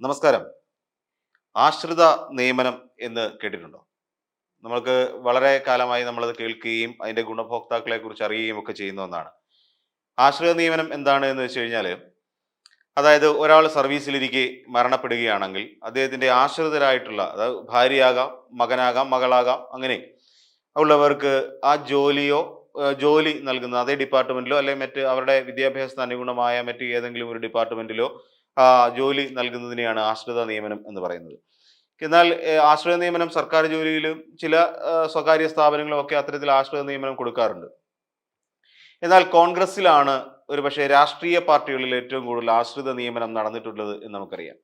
നമസ്കാരം. ആശ്രിത നിയമനം എന്ന് കേട്ടിട്ടുണ്ടോ? നമ്മൾക്ക് വളരെ കാലമായി നമ്മളത് കേൾക്കുകയും അതിന്റെ ഗുണഭോക്താക്കളെ കുറിച്ച് അറിയുകയും ഒക്കെ ചെയ്യുന്ന ഒന്നാണ്. ആശ്രിത നിയമനം എന്താണ് എന്ന് വെച്ച് കഴിഞ്ഞാൽ അതായത് ഒരാൾ സർവീസിലിരിക്കെ മരണപ്പെടുകയാണെങ്കിൽ അദ്ദേഹത്തിന്റെ ആശ്രിതരായിട്ടുള്ള അതായത് ഭാര്യയാകാം മകനാകാം മകളാകാം അങ്ങനെ ഉള്ളവർക്ക് ആ ജോലിയോ ജോലി നൽകുന്ന അതേ ഡിപ്പാർട്ട്മെന്റിലോ അല്ലെങ്കിൽ മറ്റ് അവരുടെ വിദ്യാഭ്യാസത്തിന് അനുഗുണമായ മറ്റ് ഏതെങ്കിലും ഒരു ഡിപ്പാർട്ട്മെന്റിലോ ജോലി നൽകുന്നതിനെയാണ് ആശ്രിത നിയമനം എന്ന് പറയുന്നത്. എന്നാൽ ആശ്രിത നിയമനം സർക്കാർ ജോലിയിലും ചില സ്വകാര്യ സ്ഥാപനങ്ങളും ഒക്കെ അത്തരത്തിൽ ആശ്രിത നിയമനം കൊടുക്കാറുണ്ട്. എന്നാൽ കോൺഗ്രസിലാണ് ഒരു പക്ഷേ രാഷ്ട്രീയ പാർട്ടികളിൽ ഏറ്റവും കൂടുതൽ ആശ്രിത നിയമനം നടന്നിട്ടുള്ളത് എന്ന് നമുക്കറിയാം.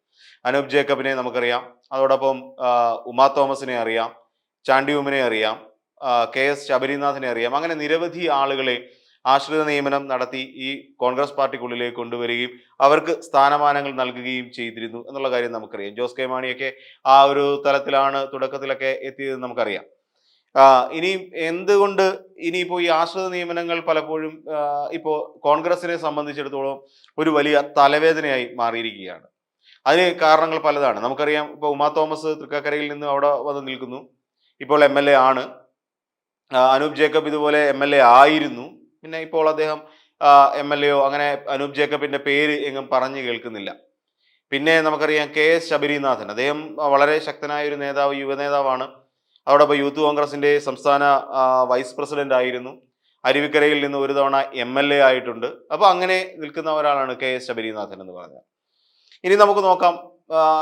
അനൂപ് ജേക്കബിനെ നമുക്കറിയാം. അതോടൊപ്പം ഉമാ തോമസിനെ അറിയാം. ചാണ്ടി ഉമ്മനെ അറിയാം. കെ എസ് ശബരിനാഥിനെ അറിയാം. അങ്ങനെ നിരവധി ആളുകളെ ആശ്രിത നിയമനം നടത്തി ഈ കോൺഗ്രസ് പാർട്ടിക്കുള്ളിലേക്ക് കൊണ്ടുവരികയും അവർക്ക് സ്ഥാനമാനങ്ങൾ നൽകുകയും ചെയ്തിരുന്നു എന്നുള്ള കാര്യം നമുക്കറിയാം. ജോസ് കെ മാണിയൊക്കെ ആ ഒരു തലത്തിലാണ് തുടക്കത്തിലൊക്കെ എത്തിയതെന്ന് നമുക്കറിയാം. ഇനി എന്തുകൊണ്ട് ഇനിയിപ്പോൾ ഈ ആശ്രിത നിയമനങ്ങൾ പലപ്പോഴും ഇപ്പോൾ കോൺഗ്രസിനെ സംബന്ധിച്ചിടത്തോളം ഒരു വലിയ തലവേദനയായി മാറിയിരിക്കുകയാണ്. അതിന് കാരണങ്ങൾ പലതാണ്. നമുക്കറിയാം ഇപ്പോൾ ഉമാ തോമസ് തൃക്കാക്കരയിൽ നിന്ന് അവിടെ വന്ന് നിൽക്കുന്നു. ഇപ്പോൾ എം ആണ്. അനൂപ് ജേക്കബ് ഇതുപോലെ എ ആയിരുന്നു. പിന്നെ ഇപ്പോൾ അദ്ദേഹം എം എൽ എയോ അങ്ങനെ അനൂപ് ജേക്കബിന്റെ പേര് എങ്ങും പറഞ്ഞു കേൾക്കുന്നില്ല. പിന്നെ നമുക്കറിയാം കെ എസ് ശബരിനാഥൻ. അദ്ദേഹം വളരെ ശക്തനായ ഒരു നേതാവ് യുവനേതാവാണ് അതോടൊപ്പം യൂത്ത് കോൺഗ്രസിന്റെ സംസ്ഥാന വൈസ് പ്രസിഡന്റ് ആയിരുന്നു. അരുവിക്കരയിൽ നിന്ന് ഒരു തവണ എം എൽ എ ആയിട്ടുണ്ട്. അപ്പോൾ അങ്ങനെ നിൽക്കുന്ന ഒരാളാണ് കെ എസ് ശബരിനാഥൻ എന്ന് പറഞ്ഞത് ഇനി നമുക്ക് നോക്കാം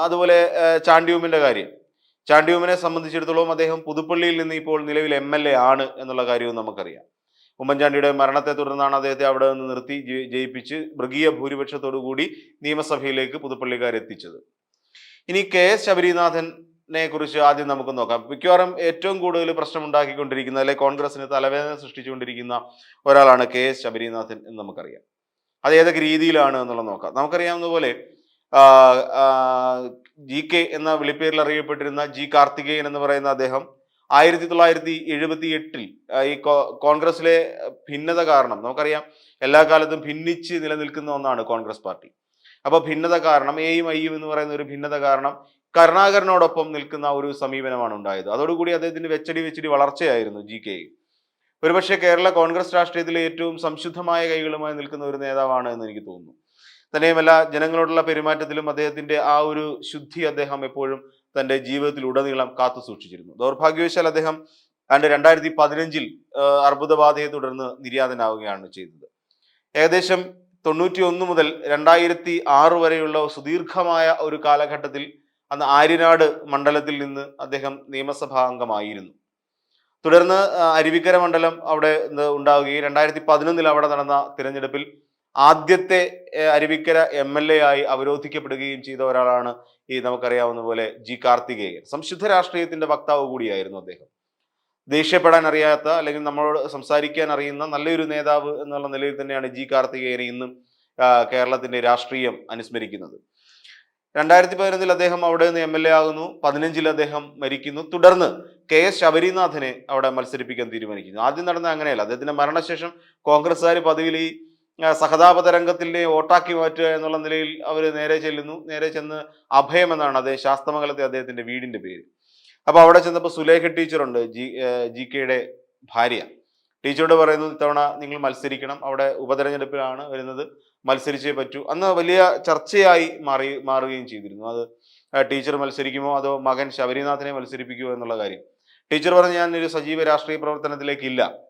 അതുപോലെ ചാണ്ടിയൂമിന്റെ കാര്യം. ചാണ്ടിയൂമിനെ സംബന്ധിച്ചിടത്തോളം അദ്ദേഹം പുതുപ്പള്ളിയിൽ നിന്ന് ഇപ്പോൾ നിലവിൽ എ ആണ് എന്നുള്ള കാര്യവും നമുക്കറിയാം. ഉമ്മൻചാണ്ടിയുടെ മരണത്തെ തുടർന്നാണ് അദ്ദേഹത്തെ അവിടെ നിന്ന് നിർത്തി ജയിപ്പിച്ച് മൃഗീയ ഭൂരിപക്ഷത്തോടു കൂടി നിയമസഭയിലേക്ക് പുതുപ്പള്ളിക്കാർ എത്തിച്ചത്. ഇനി കെ എസ് ശബരിനാഥനെ കുറിച്ച് ആദ്യം നമുക്ക് നോക്കാം. മിക്കവാറും ഏറ്റവും കൂടുതൽ പ്രശ്നം ഉണ്ടാക്കിക്കൊണ്ടിരിക്കുന്ന അല്ലെ കോൺഗ്രസിന് തലവേദന സൃഷ്ടിച്ചുകൊണ്ടിരിക്കുന്ന ഒരാളാണ് കെ എസ് ശബരിനാഥൻ എന്ന് നമുക്കറിയാം. അത് ഏതൊക്കെ രീതിയിലാണ് എന്നുള്ളത് നോക്കാം. നമുക്കറിയാവുന്ന പോലെ ആ, ആ, ജി കെ എന്ന വിളിപ്പേരിൽ അറിയപ്പെട്ടിരുന്ന ജി കാർത്തികേയൻ എന്ന് പറയുന്ന അദ്ദേഹം ആയിരത്തി തൊള്ളായിരത്തി എഴുപത്തി എട്ടിൽ ഈ കോൺഗ്രസിലെ ഭിന്നത കാരണം നമുക്കറിയാം എല്ലാ കാലത്തും ഭിന്നിച്ച് നിലനിൽക്കുന്ന ഒന്നാണ് കോൺഗ്രസ് പാർട്ടി. അപ്പോൾ ഭിന്നത കാരണം എയും ഐയും എന്ന് പറയുന്ന ഒരു ഭിന്നത കാരണം കരുണാകരനോടൊപ്പം നിൽക്കുന്ന ഒരു സമീപനമാണ് ഉണ്ടായത്. അതോടുകൂടി അദ്ദേഹത്തിന്റെ വെച്ചടി വെച്ചടി വളർച്ചയായിരുന്നു ജി കെ ഒരുപക്ഷെ കേരള കോൺഗ്രസ് രാഷ്ട്രീയത്തിലെ ഏറ്റവും സംശുദ്ധമായ കൈകളുമായി നിൽക്കുന്ന ഒരു നേതാവാണ് എന്ന് എനിക്ക് തോന്നുന്നു. തന്നെയുമല്ല ജനങ്ങളോടുള്ള പെരുമാറ്റത്തിലും അദ്ദേഹത്തിന്റെ ആ ഒരു ശുദ്ധി അദ്ദേഹം എപ്പോഴും തന്റെ ജീവിതത്തിൽ ഉടനീളം കാത്തു സൂക്ഷിച്ചിരുന്നു. ദൗർഭാഗ്യവശാൽ അദ്ദേഹം ആണ്ട് രണ്ടായിരത്തി പതിനഞ്ചിൽ അർബുദബാധയെ തുടർന്ന് നിര്യാതനാവുകയാണ് ചെയ്തത്. ഏകദേശം തൊണ്ണൂറ്റി ഒന്ന് മുതൽ രണ്ടായിരത്തി ആറ് വരെയുള്ള സുദീർഘമായ ഒരു കാലഘട്ടത്തിൽ അന്ന് ആര്യനാട് മണ്ഡലത്തിൽ നിന്ന് അദ്ദേഹം നിയമസഭാ അംഗമായിരുന്നു. തുടർന്ന് അരുവിക്കര മണ്ഡലം അവിടെ ഉണ്ടാവുകയും രണ്ടായിരത്തി പതിനൊന്നിൽ അവിടെ നടന്ന തിരഞ്ഞെടുപ്പിൽ ആദ്യത്തെ അരുവിക്കര എം എൽ എ ആയി അവരോധിക്കപ്പെടുകയും ചെയ്ത ഒരാളാണ് ഈ നമുക്കറിയാവുന്ന പോലെ ജി കാർത്തികേയൻ. സംശുദ്ധ രാഷ്ട്രീയത്തിന്റെ വക്താവ് കൂടിയായിരുന്നു അദ്ദേഹം. ദേഷ്യപ്പെടാൻ അറിയാത്ത അല്ലെങ്കിൽ നമ്മളോട് സംസാരിക്കാൻ അറിയുന്ന നല്ലൊരു നേതാവ് എന്നുള്ള നിലയിൽ തന്നെയാണ് ജി കാർത്തികേയനെ ഇന്നും കേരളത്തിന്റെ രാഷ്ട്രീയം അനുസ്മരിക്കുന്നത്. രണ്ടായിരത്തി പതിനൊന്നിൽ അദ്ദേഹം അവിടെ നിന്ന് എം എൽ എ ആകുന്നു. പതിനഞ്ചിൽ അദ്ദേഹം മരിക്കുന്നു. തുടർന്ന് കെ എസ് ശബരിനാഥനെ അവിടെ മത്സരിപ്പിക്കാൻ തീരുമാനിക്കുന്നു. ആദ്യം നടന്ന അങ്ങനെയല്ല. അദ്ദേഹത്തിന്റെ മരണശേഷം കോൺഗ്രസ്സുകാർ പതിവിൽ ഈ സഹതാപ തരംഗത്തിലെ ഓട്ടാക്കി മാറ്റുക എന്നുള്ള നിലയിൽ അവർ നേരെ ചെല്ലുന്നു. നേരെ ചെന്ന് അഭയം എന്നാണ് അദ്ദേഹം ശാസ്തമംഗലത്തെ അദ്ദേഹത്തിന്റെ വീടിന്റെ പേര്. അപ്പോൾ അവിടെ ചെന്നപ്പോൾ സുലേഖ ടീച്ചറുണ്ട് ജി ജി കെയുടെ ഭാര്യ. ടീച്ചറോട് പറയുന്നു ഇത്തവണ നിങ്ങൾ മത്സരിക്കണം. അവിടെ ഉപതെരഞ്ഞെടുപ്പിലാണ് വരുന്നത്. മത്സരിച്ചേ പറ്റൂ. അന്ന് വലിയ ചർച്ചയായി മാറി മാറുകയും ചെയ്തിരുന്നു. അത് ടീച്ചർ മത്സരിക്കുമോ അതോ മകൻ ശബരിനാഥനെ മത്സരിപ്പിക്കുമോ എന്നുള്ള കാര്യം. ടീച്ചർ പറഞ്ഞ് ഞാൻ ഒരു സജീവ രാഷ്ട്രീയ പ്രവർത്തനത്തിലേക്ക് ഇല്ല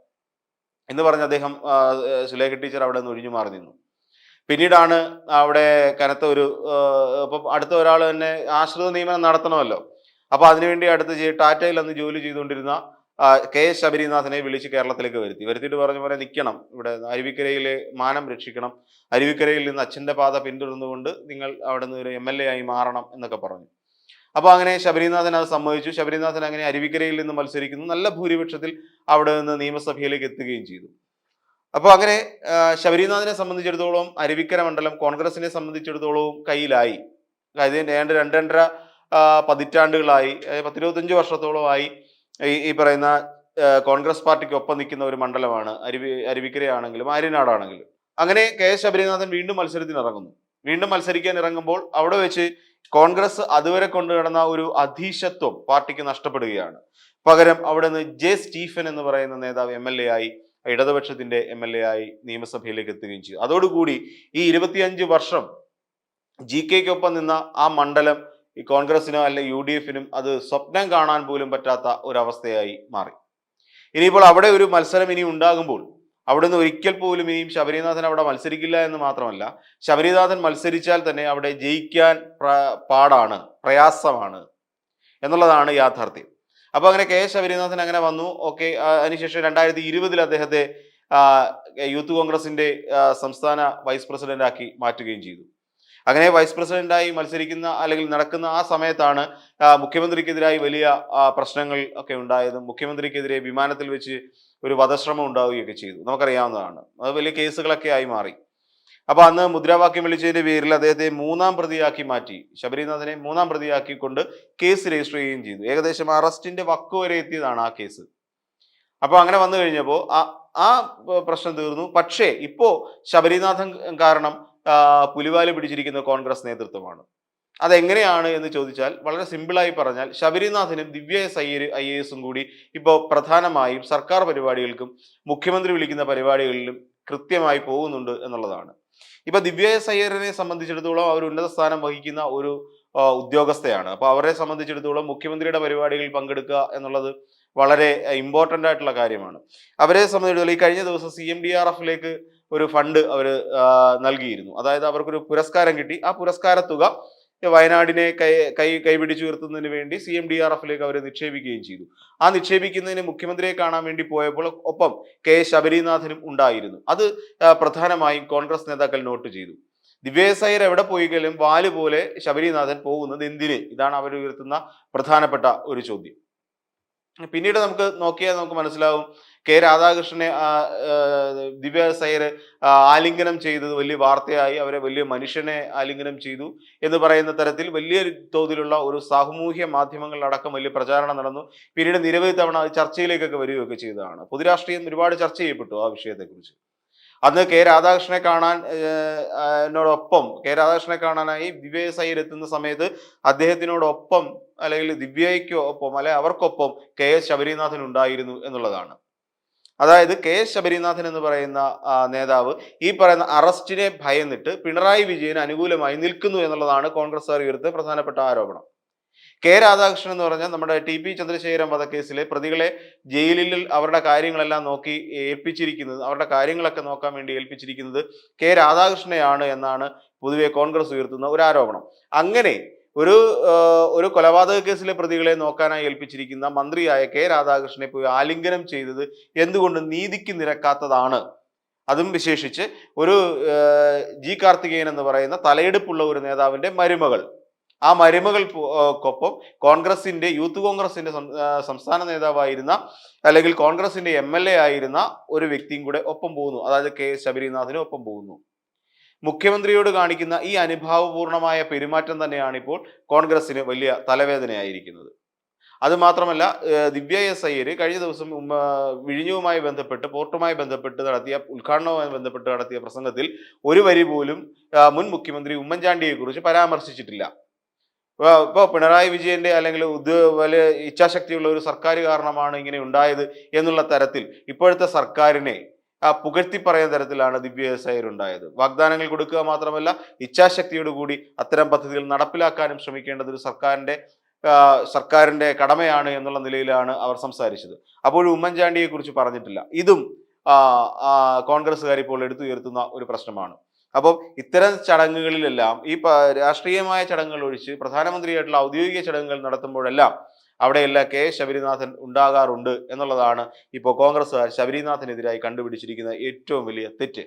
എന്ന് പറഞ്ഞ് അദ്ദേഹം സുലേഖ ടീച്ചർ അവിടെ നിന്ന് ഒഴിഞ്ഞു മാറി നിന്നു. പിന്നീടാണ് അവിടെ കനത്ത ഒരു ഇപ്പം അടുത്ത ഒരാൾ തന്നെ ആശ്രിത നിയമനം നടത്തണമല്ലോ. അപ്പോൾ അതിനുവേണ്ടി അടുത്ത് ടാറ്റയിൽ അന്ന് ജോലി ചെയ്തുകൊണ്ടിരുന്ന കെ എസ് ശബരിനാഥനെ വിളിച്ച് കേരളത്തിലേക്ക് വരുത്തി. വരുത്തിയിട്ട് പറഞ്ഞ പോലെ നിൽക്കണം ഇവിടെ അരുവിക്കരയിലെ മാനം രക്ഷിക്കണം. അരുവിക്കരയിൽ നിന്ന് അച്ഛന്റെ പാത പിന്തുടർന്നുകൊണ്ട് നിങ്ങൾ അവിടെ നിന്ന് ഒരു എ ആയി മാറണം എന്നൊക്കെ പറഞ്ഞു. അപ്പൊ അങ്ങനെ ശബരിനാഥൻ അത് സമ്മതിച്ചു. ശബരിനാഥൻ അങ്ങനെ അരുവിക്കരയിൽ നിന്ന് മത്സരിക്കുന്നു. നല്ല ഭൂരിപക്ഷത്തിൽ അവിടെ നിന്ന് നിയമസഭയിലേക്ക് എത്തുകയും ചെയ്തു. അപ്പോൾ അങ്ങനെ ശബരിനാഥനെ സംബന്ധിച്ചിടത്തോളം അരുവിക്കര മണ്ഡലം കോൺഗ്രസിനെ സംബന്ധിച്ചിടത്തോളവും കയ്യിലായി. അതായത് രണ്ട് രണ്ടര പതിറ്റാണ്ടുകളായി പത്തിരുപത്തഞ്ച് വർഷത്തോളമായി ഈ ഈ പറയുന്ന കോൺഗ്രസ് പാർട്ടിക്ക് ഒപ്പം നിൽക്കുന്ന ഒരു മണ്ഡലമാണ്. അരുവി അരുവിക്കരയാണെങ്കിലും ആര്യനാടാണെങ്കിലും അങ്ങനെ കെ എസ് ശബരിനാഥൻ വീണ്ടും മത്സരത്തിന് ഇറങ്ങുന്നു വീണ്ടും മത്സരിക്കാൻ ഇറങ്ങുമ്പോൾ അവിടെ വെച്ച് കോൺഗ്രസ് അതുവരെ കൊണ്ടുനടന്ന ഒരു അധീശത്വം പാർട്ടിക്ക് നഷ്ടപ്പെടുകയാണ്. പകരം അവിടെ നിന്ന് ജെ സ്റ്റീഫൻ എന്ന് പറയുന്ന നേതാവ് എം എൽ എ ആയി ഇടതുപക്ഷത്തിന്റെ എം എൽ എ ആയി നിയമസഭയിലേക്ക് എത്തുകയും ചെയ്തു. അതോടുകൂടി ഈ ഇരുപത്തിയഞ്ച് വർഷം ജി കെക്കൊപ്പം നിന്ന ആ മണ്ഡലം ഈ കോൺഗ്രസിനോ അല്ലെ യു ഡി എഫിനും അത് സ്വപ്നം കാണാൻ പോലും പറ്റാത്ത ഒരവസ്ഥയായി മാറി. ഇനിയിപ്പോൾ അവിടെ ഒരു മത്സരം ഇനി ഉണ്ടാകുമ്പോൾ അവിടുന്ന് ഒരിക്കൽ പോലും ഇനിയും ശബരിനാഥൻ അവിടെ മത്സരിക്കില്ല എന്ന് മാത്രമല്ല ശബരിനാഥൻ മത്സരിച്ചാൽ തന്നെ അവിടെ ജയിക്കാൻ പാടാണ് പ്രയാസമാണ് എന്നുള്ളതാണ് യാഥാർത്ഥ്യം. അപ്പോൾ അങ്ങനെ കെ ശബരിനാഥൻ അങ്ങനെ വന്നു. ഓക്കെ അതിനുശേഷം രണ്ടായിരത്തി ഇരുപതിൽ അദ്ദേഹത്തെ യൂത്ത് കോൺഗ്രസിന്റെ സംസ്ഥാന വൈസ് പ്രസിഡന്റ് ആക്കി മാറ്റുകയും ചെയ്തു. അങ്ങനെ വൈസ് പ്രസിഡന്റായി മത്സരിക്കുന്ന അല്ലെങ്കിൽ നടക്കുന്ന ആ സമയത്താണ് മുഖ്യമന്ത്രിക്കെതിരായി വലിയ പ്രശ്നങ്ങൾ ഒക്കെ ഉണ്ടായതും മുഖ്യമന്ത്രിക്കെതിരെ വിമാനത്തിൽ വെച്ച് ഒരു വധശ്രമം ഉണ്ടാവുകയൊക്കെ ചെയ്തു. നമുക്കറിയാവുന്നതാണ്. അത് വലിയ കേസുകളൊക്കെ ആയി മാറി. അപ്പൊ അന്ന് മുദ്രാവാക്യം വിളിച്ചതിന്റെ പേരിൽ അദ്ദേഹത്തെ മൂന്നാം പ്രതിയാക്കി മാറ്റി. ശബരിനാഥനെ മൂന്നാം പ്രതിയാക്കിക്കൊണ്ട് കേസ് രജിസ്റ്റർ ചെയ്യുകയും ചെയ്തു. ഏകദേശം അറസ്റ്റിന്റെ വക്കു വരെ എത്തിയതാണ് ആ കേസ്. അപ്പൊ അങ്ങനെ വന്നു കഴിഞ്ഞപ്പോൾ ആ ആ പ്രശ്നം തീർന്നു. പക്ഷേ ഇപ്പോ ശബരിനാഥൻ കാരണം പുലിവാൽ പിടിച്ചിരിക്കുന്ന കോൺഗ്രസ് നേതൃത്വമാണ്. അതെങ്ങനെയാണ് എന്ന് ചോദിച്ചാൽ വളരെ സിമ്പിളായി പറഞ്ഞാൽ ശബരിനാഥനും ദിവ്യ എസ് ഐ ഐ എസും കൂടി ഇപ്പോൾ പ്രധാനമായും സർക്കാർ പരിപാടികൾക്കും മുഖ്യമന്ത്രി വിളിക്കുന്ന പരിപാടികളിലും കൃത്യമായി പോകുന്നുണ്ട് എന്നുള്ളതാണ്. ഇപ്പൊ ദിവ്യ എസ് അയ്യറിനെ സംബന്ധിച്ചിടത്തോളം അവർ ഉന്നത സ്ഥാനം വഹിക്കുന്ന ഒരു ഉദ്യോഗസ്ഥയാണ്. അപ്പോൾ അവരെ സംബന്ധിച്ചിടത്തോളം മുഖ്യമന്ത്രിയുടെ പരിപാടികളിൽ പങ്കെടുക്കുക എന്നുള്ളത് വളരെ ഇമ്പോർട്ടന്റ് ആയിട്ടുള്ള കാര്യമാണ്. അവരെ സംബന്ധിച്ചിടത്തോളം ഈ കഴിഞ്ഞ ദിവസം സി എം ഡി ആർ എഫിലേക്ക് ഒരു ഫണ്ട് അവർ നൽകിയിരുന്നു. അതായത് അവർക്കൊരു പുരസ്കാരം കിട്ടി. ആ പുരസ്കാര തുക വയനാടിനെ കൈ കൈ കൈപിടിച്ചു ഉയർത്തുന്നതിന് വേണ്ടി സി എം ഡി ആർ എഫിലേക്ക് അവർ നിക്ഷേപിക്കുകയും ചെയ്തു. ആ നിക്ഷേപിക്കുന്നതിന് മുഖ്യമന്ത്രിയെ കാണാൻ വേണ്ടി പോയപ്പോൾ ഒപ്പം കെ ശബരിനാഥനും ഉണ്ടായിരുന്നു. അത് പ്രധാനമായും കോൺഗ്രസ് നേതാക്കൾ നോട്ട് ചെയ്തു. ദിവ്യസൈർ എവിടെ പോയിക്കലും വാൽ പോലെ ശബരിനാഥൻ പോകുന്നത് എന്തിന്? ഇതാണ് അവർ ഉയർത്തുന്ന പ്രധാനപ്പെട്ട ഒരു ചോദ്യം. പിന്നീട് നമുക്ക് നോക്കിയാൽ നമുക്ക് മനസ്സിലാവും കെ രാധാകൃഷ്ണനെ ദിവ്യ സൈര് ആലിംഗനം ചെയ്തത് വലിയ വാർത്തയായി. അവരെ വലിയ മനുഷ്യനെ ആലിംഗനം ചെയ്തു എന്ന് പറയുന്ന തരത്തിൽ വലിയ തോതിലുള്ള ഒരു സാമൂഹ്യ മാധ്യമങ്ങളിലടക്കം വലിയ പ്രചാരണം നടന്നു. പിന്നീട് നിരവധി തവണ ചർച്ചയിലേക്കൊക്കെ വരികയൊക്കെ ചെയ്തതാണ്. പൊതുരാഷ്ട്രീയം ഒരുപാട് ചർച്ച ചെയ്യപ്പെട്ടു ആ വിഷയത്തെക്കുറിച്ച്. അന്ന് കെ രാധാകൃഷ്ണനെ കാണാൻ എന്നോടൊപ്പം കെ രാധാകൃഷ്ണനെ കാണാനായി ദിവ്യ സൈർ എത്തുന്ന സമയത്ത് അദ്ദേഹത്തിനോടൊപ്പം അല്ലെങ്കിൽ ദിവ്യയ്ക്ക് ഒപ്പം അല്ലെ അവർക്കൊപ്പം കെ എസ് ശബരിനാഥൻ ഉണ്ടായിരുന്നു എന്നുള്ളതാണ്. അതായത് കെ ശബരിനാഥൻ എന്ന് പറയുന്ന നേതാവ് ഈ പറയുന്ന അറസ്റ്റിനെ ഭയന്നിട്ട് പിണറായി വിജയന് അനുകൂലമായി നിൽക്കുന്നു എന്നുള്ളതാണ് കോൺഗ്രസ്സുകാർ ഉയർത്തിയ പ്രധാനപ്പെട്ട ആരോപണം. കെ രാധാകൃഷ്ണൻ എന്ന് പറഞ്ഞാൽ നമ്മുടെ ടി പി ചന്ദ്രശേഖരൻ വധക്കേസിലെ പ്രതികളെ ജയിലിൽ അവരുടെ കാര്യങ്ങളെല്ലാം നോക്കി ഏൽപ്പിച്ചിരിക്കുന്നത് അവരുടെ കാര്യങ്ങളൊക്കെ നോക്കാൻ വേണ്ടി ഏൽപ്പിച്ചിരിക്കുന്നത് കെ രാധാകൃഷ്ണനെയാണ് എന്നാണ് പൊതുവെ കോൺഗ്രസ് ഉയർത്തുന്ന ഒരു ആരോപണം അങ്ങനെ ഒരു ഒരു കൊലപാതക കേസിലെ പ്രതികളെ നോക്കാനായി ഏൽപ്പിച്ചിരിക്കുന്ന മന്ത്രിയായ കെ രാധാകൃഷ്ണനെ പോയി ആലിംഗനം ചെയ്തത് എന്തുകൊണ്ട് നീതിക്ക് നിരക്കാത്തതാണ്? അതും വിശേഷിച്ച് ഒരു ജി കാർത്തികേയൻ എന്ന് പറയുന്ന തലയെടുപ്പുള്ള ഒരു നേതാവിന്റെ മരുമകൾ. ആ മരുമകൾക്കൊപ്പം കോൺഗ്രസിന്റെ യൂത്ത് കോൺഗ്രസിന്റെ സംസ്ഥാന നേതാവായിരുന്ന അല്ലെങ്കിൽ കോൺഗ്രസിന്റെ എം ആയിരുന്ന ഒരു വ്യക്തിയും കൂടെ ഒപ്പം പോകുന്നു. അതായത് കെ ശബരിനാഥിനും ഒപ്പം പോകുന്നു. മുഖ്യമന്ത്രിയോട് കാണിക്കുന്ന ഈ അനുഭാവപൂർണമായ പെരുമാറ്റം തന്നെയാണ് ഇപ്പോൾ കോൺഗ്രസിന് വലിയ തലവേദനയായിരിക്കുന്നത്. അതുമാത്രമല്ല ദിവ്യ എസ് അയ്യര് കഴിഞ്ഞ ദിവസം വിഴിഞ്ഞവുമായി ബന്ധപ്പെട്ട് പോർട്ടുമായി ബന്ധപ്പെട്ട് നടത്തിയ ഉദ്ഘാടനവുമായി ബന്ധപ്പെട്ട് നടത്തിയ പ്രസംഗത്തിൽ ഒരു വരി പോലും മുൻ മുഖ്യമന്ത്രി ഉമ്മൻചാണ്ടിയെക്കുറിച്ച് പരാമർശിച്ചിട്ടില്ല. ഇപ്പോൾ പിണറായി വിജയന്റെ അല്ലെങ്കിൽ വലിയ ഇച്ഛാശക്തിയുള്ള ഒരു സർക്കാർ കാരണമാണ് ഇങ്ങനെ ഉണ്ടായത് എന്നുള്ള തരത്തിൽ ഇപ്പോഴത്തെ സർക്കാരിനെ പുകഴ്ത്തി പറയുന്ന തരത്തിലാണ് ദിവ്യ വ്യവസായരുണ്ടായത് വാഗ്ദാനങ്ങൾ കൊടുക്കുക മാത്രമല്ല ഇച്ഛാശക്തിയോട് കൂടി അത്തരം പദ്ധതികൾ നടപ്പിലാക്കാനും ശ്രമിക്കേണ്ടത് ഒരു സർക്കാരിന്റെ സർക്കാരിന്റെ കടമയാണ് എന്നുള്ള നിലയിലാണ് അവർ സംസാരിച്ചത്. അപ്പോൾ ഉമ്മൻചാണ്ടിയെ കുറിച്ച് പറഞ്ഞിട്ടില്ല. ഇതും കോൺഗ്രസ്സുകാർ ഇപ്പോൾ എടുത്തുയർത്തുന്ന ഒരു പ്രശ്നമാണ്. അപ്പോൾ ഇത്തരം ചടങ്ങുകളിലെല്ലാം ഈ രാഷ്ട്രീയമായ ചടങ്ങുകൾ ഒഴിച്ച് പ്രധാനമന്ത്രിയായിട്ടുള്ള ഔദ്യോഗിക ചടങ്ങുകൾ നടത്തുമ്പോഴെല്ലാം അവിടെയെല്ലാം കെ ശബരിനാഥൻ ഉണ്ടാകാറുണ്ട് എന്നുള്ളതാണ് ഇപ്പോൾ കോൺഗ്രസ്സുകാർ ശബരിനാഥനെതിരായി കണ്ടുപിടിച്ചിരിക്കുന്ന ഏറ്റവും വലിയ തെറ്റ്.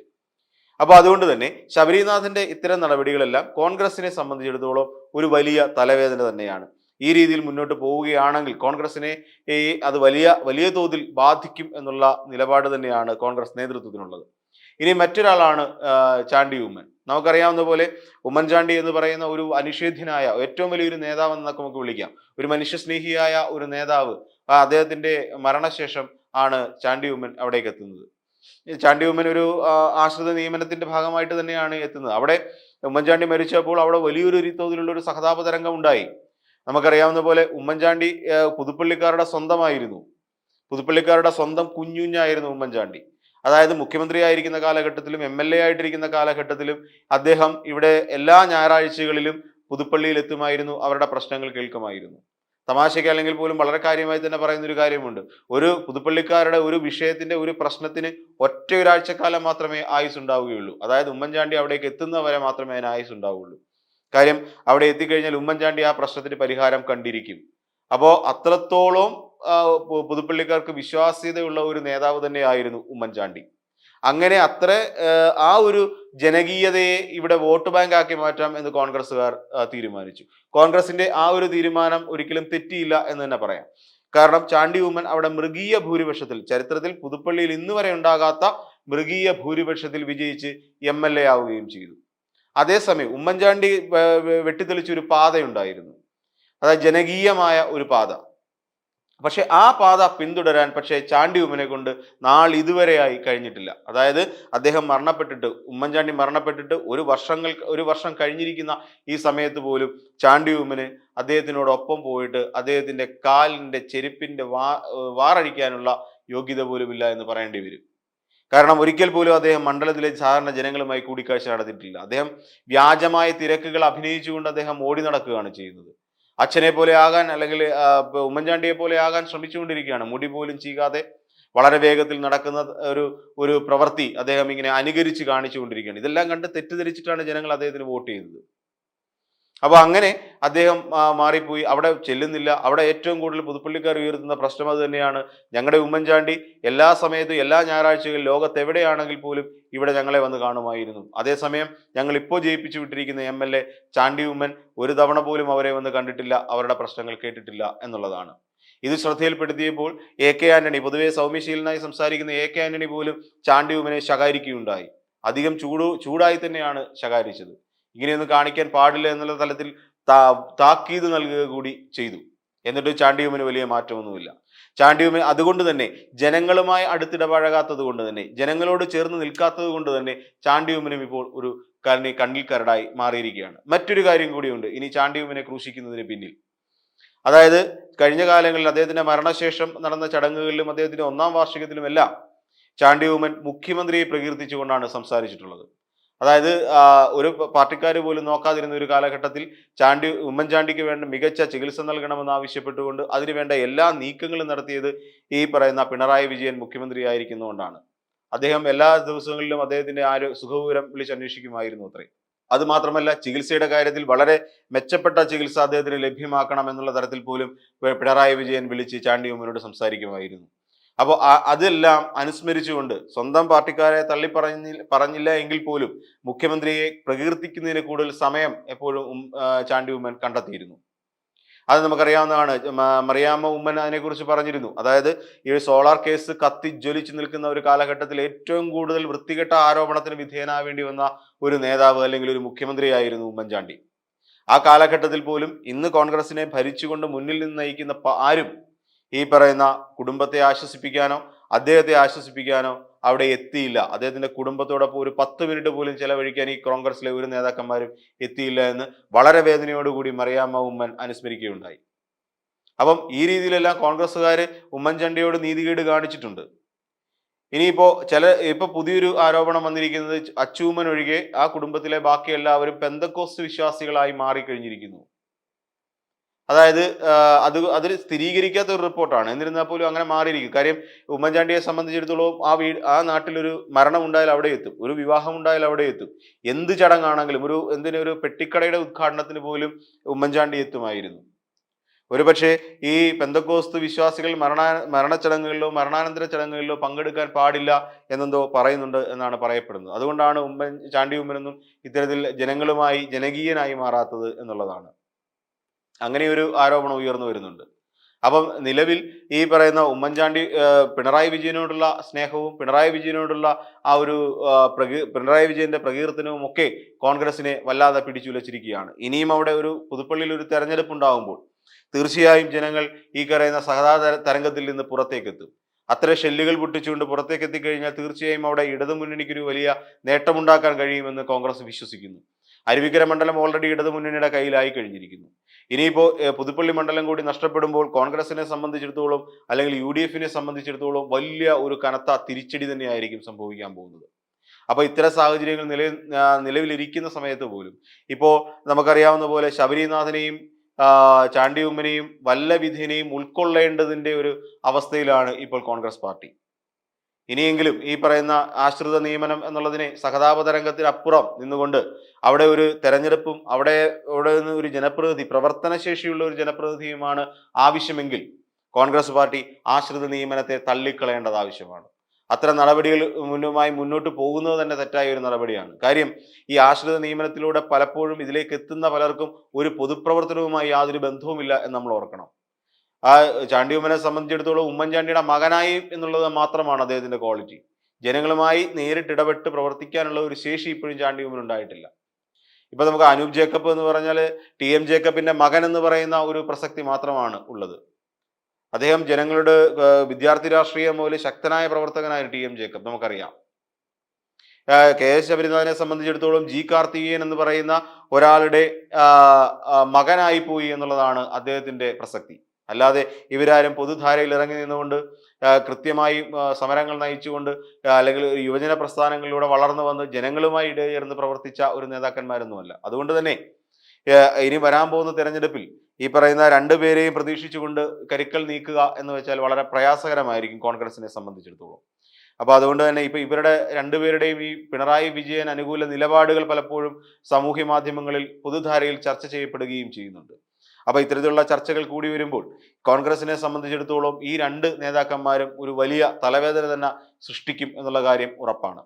അപ്പോൾ അതുകൊണ്ട് തന്നെ ശബരിനാഥന്റെ ഇത്തരം നടപടികളെല്ലാം കോൺഗ്രസിനെ സംബന്ധിച്ചിടത്തോളം ഒരു വലിയ തലവേദന തന്നെയാണ്. ഈ രീതിയിൽ മുന്നോട്ട് പോവുകയാണെങ്കിൽ കോൺഗ്രസിനെ അത് വലിയ വലിയ തോതിൽ ബാധിക്കും എന്നുള്ള നിലപാട് തന്നെയാണ് കോൺഗ്രസ് നേതൃത്വത്തിനുള്ളത്. ഇനി മറ്റൊരാളാണ് ചാണ്ടി ഉമ്മൻ. നമുക്കറിയാവുന്ന പോലെ ഉമ്മൻചാണ്ടി എന്ന് പറയുന്ന ഒരു അനിഷേധ്യനായ ഏറ്റവും വലിയൊരു നേതാവ് എന്നൊക്കെ നമുക്ക് വിളിക്കാം. ഒരു മനുഷ്യസ്നേഹിയായ ഒരു നേതാവ് അദ്ദേഹത്തിന്റെ മരണശേഷം ആണ് ചാണ്ടി ഉമ്മൻ അവിടേക്ക് എത്തുന്നത്. ചാണ്ടി ഉമ്മൻ ഒരു ആശ്രിത നിയമനത്തിന്റെ ഭാഗമായിട്ട് തന്നെയാണ് എത്തുന്നത്. അവിടെ ഉമ്മൻചാണ്ടി മരിച്ചപ്പോൾ അവിടെ വലിയൊരു തോതിലുള്ള ഒരു സഹതാപ തരംഗം ഉണ്ടായി നമുക്കറിയാവുന്ന പോലെ ഉമ്മൻചാണ്ടി പുതുപ്പള്ളിക്കാരുടെ സ്വന്തമായിരുന്നു. പുതുപ്പള്ളിക്കാരുടെ സ്വന്തം കുഞ്ഞുഞ്ഞായിരുന്നു ഉമ്മൻചാണ്ടി അതായത് മുഖ്യമന്ത്രിയായിരിക്കുന്ന കാലഘട്ടത്തിലും എം എൽ എ ആയിട്ടിരിക്കുന്ന കാലഘട്ടത്തിലും അദ്ദേഹം ഇവിടെ എല്ലാ ഞായറാഴ്ചകളിലും പുതുപ്പള്ളിയിൽ എത്തുമായിരുന്നു അവരുടെ പ്രശ്നങ്ങൾ കേൾക്കുമായിരുന്നു. തമാശയ്ക്ക് അല്ലെങ്കിൽ പോലും വളരെ കാര്യമായി തന്നെ പറയുന്ന ഒരു കാര്യമുണ്ട്. ഒരു പുതുപ്പള്ളിക്കാരുടെ ഒരു വിഷയത്തിന്റെ ഒരു പ്രശ്നത്തിന് ഒറ്റ ഒരാഴ്ചക്കാലം മാത്രമേ ആയുസ് ഉണ്ടാവുകയുള്ളൂ. അതായത് ഉമ്മൻചാണ്ടി അവിടേക്ക് എത്തുന്നവരെ മാത്രമേ അതിന് ആയുസ് ഉണ്ടാവുകയുള്ളൂ കാര്യം അവിടെ എത്തിക്കഴിഞ്ഞാൽ ഉമ്മൻചാണ്ടി ആ പ്രശ്നത്തിന് പരിഹാരം കണ്ടിരിക്കും. അപ്പോൾ അത്രത്തോളം പുതുപ്പള്ളിക്കാർക്ക് വിശ്വാസ്യതയുള്ള ഒരു നേതാവ് തന്നെയായിരുന്നു ഉമ്മൻചാണ്ടി. അങ്ങനെ അത്ര ആ, ഒരു ജനകീയതയെ ഇവിടെ വോട്ട് ബാങ്ക് ആക്കി മാറ്റാം എന്ന് കോൺഗ്രസ്സുകാർ തീരുമാനിച്ചു. കോൺഗ്രസിന്റെ ആ ഒരു തീരുമാനം ഒരിക്കലും തെറ്റിയില്ല എന്ന് തന്നെ പറയാം. കാരണം ചാണ്ടി ഉമ്മൻ അവിടെ മൃഗീയ ഭൂരിപക്ഷത്തിൽ ചരിത്രത്തിൽ പുതുപ്പള്ളിയിൽ ഇന്ന് വരെ ഉണ്ടാകാത്ത മൃഗീയ ഭൂരിപക്ഷത്തിൽ വിജയിച്ച് എം എൽ എ ആവുകയും ചെയ്തു. അതേസമയം ഉമ്മൻചാണ്ടി വെട്ടിത്തെളിച്ച ഒരു പാതയുണ്ടായിരുന്നു. അതായത് ജനകീയമായ ഒരു പാത. പക്ഷെ ആ പാത പിന്തുടരാൻ പക്ഷേ ചാണ്ടി ഉമ്മനെ കൊണ്ട് ഇതുവരെയായി കഴിഞ്ഞിട്ടില്ല. അതായത് അദ്ദേഹം മരണപ്പെട്ടിട്ട് ഉമ്മൻചാണ്ടി മരണപ്പെട്ടിട്ട് ഒരു വർഷങ്ങൾ ഒരു വർഷം കഴിഞ്ഞിരിക്കുന്ന ഈ സമയത്ത് പോലും ചാണ്ടി ഉമ്മന് അദ്ദേഹത്തിനോടൊപ്പം പോയിട്ട് അദ്ദേഹത്തിന്റെ കാലിന്റെ ചെരുപ്പിന്റെ വാ വാറഴിക്കാനുള്ള യോഗ്യത പോലുമില്ല എന്ന് പറയേണ്ടി വരും. കാരണം ഒരിക്കൽ പോലും അദ്ദേഹം മണ്ഡലത്തിലെ സാധാരണ ജനങ്ങളുമായി കൂടിക്കാഴ്ച നടത്തിയിട്ടില്ല. അദ്ദേഹം വ്യാജമായ തിരക്കുകൾ അഭിനയിച്ചുകൊണ്ട് അദ്ദേഹം ഓടി നടക്കുകയാണ് ചെയ്യുന്നത്. അച്ഛനെ പോലെ ആകാൻ അല്ലെങ്കിൽ ഉമ്മൻചാണ്ടിയെ പോലെ ആകാൻ ശ്രമിച്ചുകൊണ്ടിരിക്കുകയാണ്. മുടി പോലും ചീകാതെ വളരെ വേഗത്തിൽ നടക്കുന്ന ഒരു ഒരു പ്രവൃത്തി അദ്ദേഹം ഇങ്ങനെ അനുകരിച്ച് കാണിച്ചുകൊണ്ടിരിക്കുകയാണ്. ഇതെല്ലാം കണ്ട് തെറ്റിദ്ധരിച്ചിട്ടാണ് ജനങ്ങൾ അദ്ദേഹത്തിന് വോട്ട് ചെയ്തത്. അപ്പൊ അങ്ങനെ അദ്ദേഹം മാറിപ്പോയി. അവിടെ ചെല്ലുന്നില്ല. അവിടെ ഏറ്റവും കൂടുതൽ പുതുപ്പള്ളിക്കാർ ഉയർത്തുന്ന പ്രശ്നം അത് തന്നെയാണ്. ഞങ്ങളുടെ ഉമ്മൻചാണ്ടി എല്ലാ സമയത്തും എല്ലാ ഞായറാഴ്ചകളിലും ലോകത്ത് എവിടെയാണെങ്കിൽ പോലും ഇവിടെ ഞങ്ങളെ വന്ന് കാണുമായിരുന്നു. അതേസമയം ഞങ്ങൾ ഇപ്പോൾ ജയിപ്പിച്ചു വിട്ടിരിക്കുന്ന M L A Chandy Oommen ഒരു തവണ പോലും അവരെ വന്ന് കണ്ടിട്ടില്ല. അവരുടെ പ്രശ്നങ്ങൾ കേട്ടിട്ടില്ല എന്നുള്ളതാണ്. ഇത് ശ്രദ്ധയിൽപ്പെടുത്തിയപ്പോൾ എ കെ ആന്റണി പൊതുവെ സൗമ്യശീലനായി സംസാരിക്കുന്ന എ കെ ആന്റണി പോലും ചാണ്ടി ഉമ്മനെ ശകാരിക്കുകയുണ്ടായി. അധികം ചൂട് ചൂടായി തന്നെയാണ് ശകാരിച്ചത്. ഇങ്ങനെയൊന്നും കാണിക്കാൻ പാടില്ല എന്നുള്ള തലത്തിൽ താക്കീത് നൽകുക കൂടി ചെയ്തു. എന്നിട്ട് ചാണ്ടിയുമ്മന് വലിയ മാറ്റമൊന്നുമില്ല. ചാണ്ടിയുമ്മ അതുകൊണ്ട് തന്നെ ജനങ്ങളുമായി അടുത്തിടപഴകാത്തത് കൊണ്ട് തന്നെ ജനങ്ങളോട് ചേർന്ന് നിൽക്കാത്തത് കൊണ്ട് തന്നെ ചാണ്ടിയുമ്മനും ഇപ്പോൾ ഒരു കണ്ണി കണ്ണിൽ കരടായി മാറിയിരിക്കുകയാണ്. മറ്റൊരു കാര്യം കൂടിയുണ്ട്. ഇനി ചാണ്ടിയുമ്മനെ ക്രൂശിക്കുന്നതിന് പിന്നിൽ. അതായത് കഴിഞ്ഞ കാലങ്ങളിൽ അദ്ദേഹത്തിന്റെ മരണശേഷം നടന്ന ചടങ്ങുകളിലും അദ്ദേഹത്തിന്റെ ഒന്നാം വാർഷികത്തിലുമെല്ലാം എല്ലാം ചാണ്ടി മുഖ്യമന്ത്രിയെ പ്രകീർത്തിച്ചുകൊണ്ടാണ് സംസാരിച്ചിട്ടുള്ളത്. അതായത് ഒരു പാർട്ടിക്കാർ പോലും നോക്കാതിരുന്ന ഒരു കാലഘട്ടത്തിൽ ചാണ്ടി ഉമ്മൻചാണ്ടിക്ക് വേണ്ട മികച്ച ചികിത്സ നൽകണമെന്ന് ആവശ്യപ്പെട്ടുകൊണ്ട് അതിനുവേണ്ട എല്ലാ നീക്കങ്ങളും നടത്തിയത് ഈ പറയുന്ന പിണറായി വിജയൻ മുഖ്യമന്ത്രി ആയിരിക്കുന്നതുകൊണ്ടാണ് അദ്ദേഹം എല്ലാ ദിവസങ്ങളിലും അദ്ദേഹത്തിന്റെ ആരോ സുഖവിവരം വിളിച്ചന്വേഷിക്കുമായിരുന്നു അത്രേ. അത് മാത്രമല്ല ചികിത്സയുടെ കാര്യത്തിൽ വളരെ മെച്ചപ്പെട്ട ചികിത്സ അദ്ദേഹത്തിന് ലഭ്യമാക്കണം എന്നുള്ള തരത്തിൽ പോലും പിണറായി വിജയൻ വിളിച്ച് ചാണ്ടി ഉമ്മനോട് സംസാരിക്കുമായിരുന്നു. അപ്പോൾ അതെല്ലാം അനുസ്മരിച്ചുകൊണ്ട് സ്വന്തം പാർട്ടിക്കാരെ തള്ളി പറഞ്ഞി പറഞ്ഞില്ല എങ്കിൽ പോലും മുഖ്യമന്ത്രിയെ പ്രകീർത്തിക്കുന്നതിന് കൂടുതൽ സമയം എപ്പോഴും ചാണ്ടി ഉമ്മൻ കണ്ടെത്തിയിരുന്നു. അത് നമുക്കറിയാവുന്നതാണ്. മറിയാമ്മ ഉമ്മൻ അതിനെക്കുറിച്ച് പറഞ്ഞിരുന്നു. അതായത് ഈ സോളാർ കേസ് കത്തി ജ്വലിച്ചു നിൽക്കുന്ന ഒരു കാലഘട്ടത്തിൽ ഏറ്റവും കൂടുതൽ വൃത്തികെട്ട ആരോപണത്തിന് വിധേയനാവേണ്ടി വന്ന ഒരു നേതാവ് അല്ലെങ്കിൽ ഒരു മുഖ്യമന്ത്രിയായിരുന്നു ഉമ്മൻചാണ്ടി ആ കാലഘട്ടത്തിൽ പോലും ഇന്ന് കോൺഗ്രസിനെ ഭരിച്ചുകൊണ്ട് മുന്നിൽ നിന്ന് നയിക്കുന്ന ആരും ഈ പറയുന്ന കുടുംബത്തെ ആശ്വസിപ്പിക്കാനോ അദ്ദേഹത്തെ ആശ്വസിപ്പിക്കാനോ അവിടെ എത്തിയില്ല. അദ്ദേഹത്തിന്റെ കുടുംബത്തോടൊപ്പം ഒരു പത്ത് മിനിറ്റ് പോലും ചെലവഴിക്കാൻ ഈ കോൺഗ്രസിലെ ഒരു നേതാക്കന്മാരും എത്തിയില്ല എന്ന് വളരെ വേദനയോടുകൂടി മറിയാമ്മ ഉമ്മൻ അനുസ്മരിക്കുകയുണ്ടായി. അപ്പം ഈ രീതിയിലെല്ലാം കോൺഗ്രസ്സുകാർ ഉമ്മൻചാണ്ടിയോട് നീതികേട് കാണിച്ചിട്ടുണ്ട്. ഇനിയിപ്പോ ചില ഇപ്പൊ പുതിയൊരു ആരോപണം വന്നിരിക്കുന്നത് അച്ചൂമ്മൻ ഒഴികെ ആ കുടുംബത്തിലെ ബാക്കി എല്ലാവരും പെന്തക്കോസ്റ്റ് വിശ്വാസികളായി മാറിക്കഴിഞ്ഞിരിക്കുന്നു. അതായത് അത് അതിൽ സ്ഥിരീകരിക്കാത്ത ഒരു റിപ്പോർട്ടാണ്. എന്നിരുന്നാൽ പോലും അങ്ങനെ മാറിയിരിക്കും. കാര്യം ഉമ്മൻചാണ്ടിയെ സംബന്ധിച്ചിടത്തോളം ആ വീട് ആ നാട്ടിലൊരു മരണം ഉണ്ടായാൽ അവിടെ എത്തും. ഒരു വിവാഹം ഉണ്ടായാൽ അവിടെ എത്തും. എന്ത് ചടങ്ങാണെങ്കിലും ഒരു എന്തിനും ഒരു പെട്ടിക്കടയുടെ ഉദ്ഘാടനത്തിന് പോലും ഉമ്മൻചാണ്ടി എത്തുമായിരുന്നു. ഒരുപക്ഷെ ഈ പെന്തക്കോസ്തു വിശ്വാസികൾ മരണ മരണച്ചടങ്ങുകളിലോ മരണാനന്തര ചടങ്ങുകളിലോ പങ്കെടുക്കാൻ പാടില്ല എന്നെന്തോ പറയുന്നുണ്ട് എന്നാണ് പറയപ്പെടുന്നത്. അതുകൊണ്ടാണ് ഉമ്മൻ ചാണ്ടി ഉമ്മനൊന്നും ഇത്തരത്തിൽ ജനങ്ങളുമായി ജനകീയനായി മാറാത്തത് എന്നുള്ളതാണ്. അങ്ങനെ ഒരു ആരോപണം ഉയർന്നു വരുന്നുണ്ട്. അപ്പം നിലവിൽ ഈ പറയുന്ന ഉമ്മൻചാണ്ടി പിണറായി വിജയനോടുള്ള സ്നേഹവും പിണറായി വിജയനോടുള്ള ആ ഒരു പ്രകീ പിണറായി വിജയന്റെ പ്രകീർത്തനവും ഒക്കെ കോൺഗ്രസിനെ വല്ലാതെ പിടിച്ചുലച്ചിരിക്കുകയാണ്. ഇനിയും അവിടെ ഒരു പുതുപ്പള്ളിയിൽ ഒരു തെരഞ്ഞെടുപ്പ് ഉണ്ടാകുമ്പോൾ തീർച്ചയായും ജനങ്ങൾ ഈ പറയുന്ന സഹതാ തരംഗത്തിൽ നിന്ന് പുറത്തേക്കെത്തും. അത്ര ഷെല്ലുകൾ പൊട്ടിച്ചുകൊണ്ട് പുറത്തേക്ക് എത്തിക്കഴിഞ്ഞാൽ തീർച്ചയായും അവിടെ ഇടതുമുന്നണിക്കൊരു വലിയ നേട്ടമുണ്ടാക്കാൻ കഴിയുമെന്ന് കോൺഗ്രസ് വിശ്വസിക്കുന്നു. അരുവിക്കര മണ്ഡലം ഓൾറെഡി ഇടതു മുന്നണിയുടെ കയ്യിലായി കഴിഞ്ഞിരിക്കുന്നു. ഇനിയിപ്പോൾ പുതുപ്പള്ളി മണ്ഡലം കൂടി നഷ്ടപ്പെടുമ്പോൾ കോൺഗ്രസിനെ സംബന്ധിച്ചിടത്തോളം അല്ലെങ്കിൽ യു ഡി എഫിനെ സംബന്ധിച്ചിടത്തോളം വലിയ ഒരു കനത്ത തിരിച്ചടി തന്നെയായിരിക്കും സംഭവിക്കാൻ പോകുന്നത്. അപ്പോൾ ഇത്തരം സാഹചര്യങ്ങൾ നില നിലവിലിരിക്കുന്ന സമയത്ത് പോലും ഇപ്പോൾ നമുക്കറിയാവുന്ന പോലെ ശബരിനാഥനെയും ചാണ്ടിയുമ്മനെയും ചാണ്ടി ഉമ്മനെയും വല്ല വിധിനെയും ഉൾക്കൊള്ളേണ്ടതിന്റെ ഒരു അവസ്ഥയിലാണ് ഇപ്പോൾ കോൺഗ്രസ് പാർട്ടി. ഇനിയെങ്കിലും ഈ പറയുന്ന ആശ്രിത നിയമനം എന്നുള്ളതിനെ സഹതാപത രംഗത്തിനപ്പുറം നിന്നുകൊണ്ട് അവിടെ ഒരു തെരഞ്ഞെടുപ്പും അവിടെ അവിടെ നിന്ന് ഒരു ജനപ്രതിനിധി പ്രവർത്തനശേഷിയുള്ള ഒരു ജനപ്രതിനിധിയുമാണ് ആവശ്യമെങ്കിൽ കോൺഗ്രസ് പാർട്ടി ആശ്രിത നിയമനത്തെ തള്ളിക്കളയേണ്ടത് ആവശ്യമാണ്. അത്തരം നടപടികൾ മുന്നുമായി മുന്നോട്ട് പോകുന്നത് തന്നെ തെറ്റായ ഒരു നടപടിയാണ്. കാര്യം ഈ ആശ്രിത നിയമനത്തിലൂടെ പലപ്പോഴും ഇതിലേക്ക് എത്തുന്ന പലർക്കും ഒരു പൊതുപ്രവർത്തനവുമായി യാതൊരു ബന്ധവുമില്ല എന്ന് നമ്മൾ ഓർക്കണം. ആ ചാണ്ടി ഉമ്മനെ സംബന്ധിച്ചിടത്തോളം ഉമ്മൻചാണ്ടിയുടെ മകനായി എന്നുള്ളത് മാത്രമാണ് അദ്ദേഹത്തിന്റെ ക്വാളിറ്റി ജനങ്ങളുമായി നേരിട്ട് ഇടപെട്ട് പ്രവർത്തിക്കാനുള്ള ഒരു ശേഷി ഇപ്പോഴും ചാണ്ടി ഉമ്മൻ ഉണ്ടായിട്ടില്ല. ഇപ്പൊ നമുക്ക് അനൂപ് ജേക്കബ് എന്ന് പറഞ്ഞാൽ ടി എം ജേക്കബിന്റെ മകൻ എന്ന് പറയുന്ന ഒരു പ്രസക്തി മാത്രമാണ് ഉള്ളത്. അദ്ദേഹം ജനങ്ങളുടെ വിദ്യാർത്ഥി രാഷ്ട്രീയം പോലെ ശക്തനായ പ്രവർത്തകനായ ടി എം ജേക്കബ്. നമുക്കറിയാം. കെ എസ് ശബരിനാഥനെ സംബന്ധിച്ചിടത്തോളം ജി കാർത്തികേയൻ എന്ന് പറയുന്ന ഒരാളുടെ മകനായി പോയി എന്നുള്ളതാണ് അദ്ദേഹത്തിന്റെ പ്രസക്തി. അല്ലാതെ ഇവരാരും പൊതുധാരയിൽ ഇറങ്ങി നിന്നുകൊണ്ട് കൃത്യമായി സമരങ്ങൾ നയിച്ചുകൊണ്ട് അല്ലെങ്കിൽ യുവജന പ്രസ്ഥാനങ്ങളിലൂടെ വളർന്നു വന്ന് ജനങ്ങളുമായി ഇടചേർന്ന് പ്രവർത്തിച്ച ഒരു നേതാക്കന്മാരൊന്നുമല്ല. അതുകൊണ്ട് തന്നെ ഇനി വരാൻ പോകുന്ന തെരഞ്ഞെടുപ്പിൽ ഈ പറയുന്ന രണ്ടുപേരെയും പ്രതീക്ഷിച്ചുകൊണ്ട് കരുക്കൾ നീക്കുക എന്ന് വെച്ചാൽ വളരെ പ്രയാസകരമായിരിക്കും കോൺഗ്രസിനെ സംബന്ധിച്ചിടത്തോളം. അപ്പോൾ അതുകൊണ്ട് തന്നെ ഇപ്പൊ ഇവരുടെ രണ്ടുപേരുടെയും ഈ പിണറായി വിജയൻ അനുകൂല നിലപാടുകൾ പലപ്പോഴും സാമൂഹ്യ മാധ്യമങ്ങളിൽ പൊതുധാരയിൽ ചർച്ച ചെയ്യപ്പെടുകയും ചെയ്യുന്നുണ്ട്. അപ്പൊ ഇത്തരത്തിലുള്ള ചർച്ചകൾ കൂടി വരുമ്പോൾ കോൺഗ്രസിനെ സംബന്ധിച്ചിടത്തോളം ഈ രണ്ട് നേതാക്കന്മാരും ഒരു വലിയ തലവേദന തന്നെ സൃഷ്ടിക്കും എന്നുള്ള കാര്യം ഉറപ്പാണ്.